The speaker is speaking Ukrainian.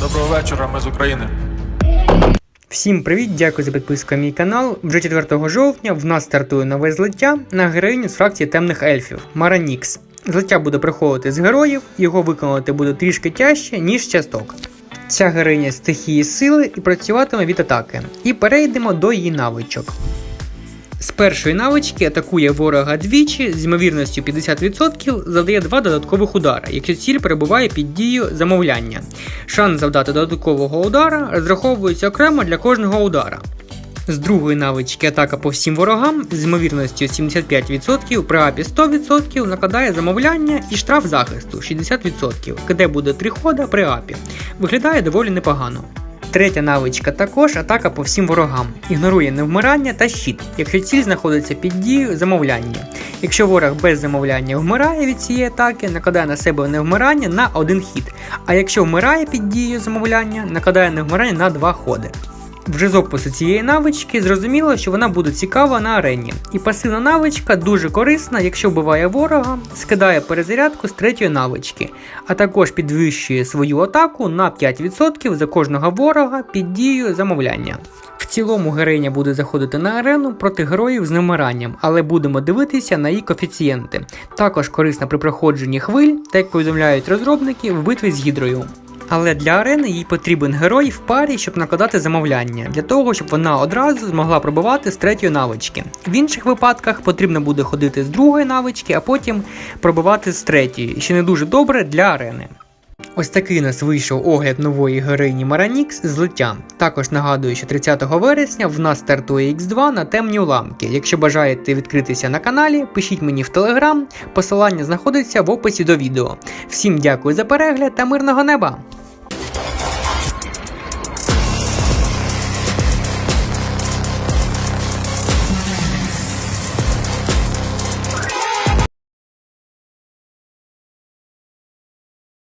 Доброго вечора, ми з України. Всім привіт, дякую за підписку на мій канал. Вже 4 жовтня в нас стартує нове злиття на героїню з фракції темних ельфів Маранікс. Злиття буде приходити з героїв, його виконати буде трішки тяжче, ніж часток. Ця героїня стихії сили і працюватиме від атаки. І перейдемо до її навичок. З першої навички атакує ворога двічі з ймовірністю 50%, завдає два додаткових удара, якщо ціль перебуває під дією замовляння. Шанс завдати додаткового удара розраховується окремо для кожного удара. З другої навички атака по всім ворогам з ймовірністю 75%, при апі 100% накладає замовляння і штраф захисту 60%, де буде 3 хода при апі. Виглядає доволі непогано. Третя навичка також атака по всім ворогам. Ігнорує невмирання та щит, якщо ціль знаходиться під дією замовляння. Якщо ворог без замовляння вмирає від цієї атаки, накладає на себе невмирання на один хід. А якщо вмирає під дією замовляння, накладає невмирання на два ходи. Вже з опису цієї навички зрозуміло, що вона буде цікава на арені. І пасивна навичка дуже корисна, якщо вбиває ворога, скидає перезарядку з третьої навички, а також підвищує свою атаку на 5% за кожного ворога під дією замовляння. В цілому героїня буде заходити на арену проти героїв з невмиранням, але будемо дивитися на її коефіцієнти. Також корисна при проходженні хвиль, та як повідомляють розробники, в битві з гідрою. Але для арени їй потрібен герой в парі, щоб накладати замовляння, для того, щоб вона одразу змогла пробивати з третьої навички. В інших випадках потрібно буде ходити з другої навички, а потім пробивати з третьої, що не дуже добре для арени. Ось такий у нас вийшов огляд нової героїні Маранікс з лиття. Також нагадую, що 30 вересня в нас стартує X2 на темні уламки. Якщо бажаєте відкритися на каналі, пишіть мені в телеграм, посилання знаходиться в описі до відео. Всім дякую за перегляд та мирного неба!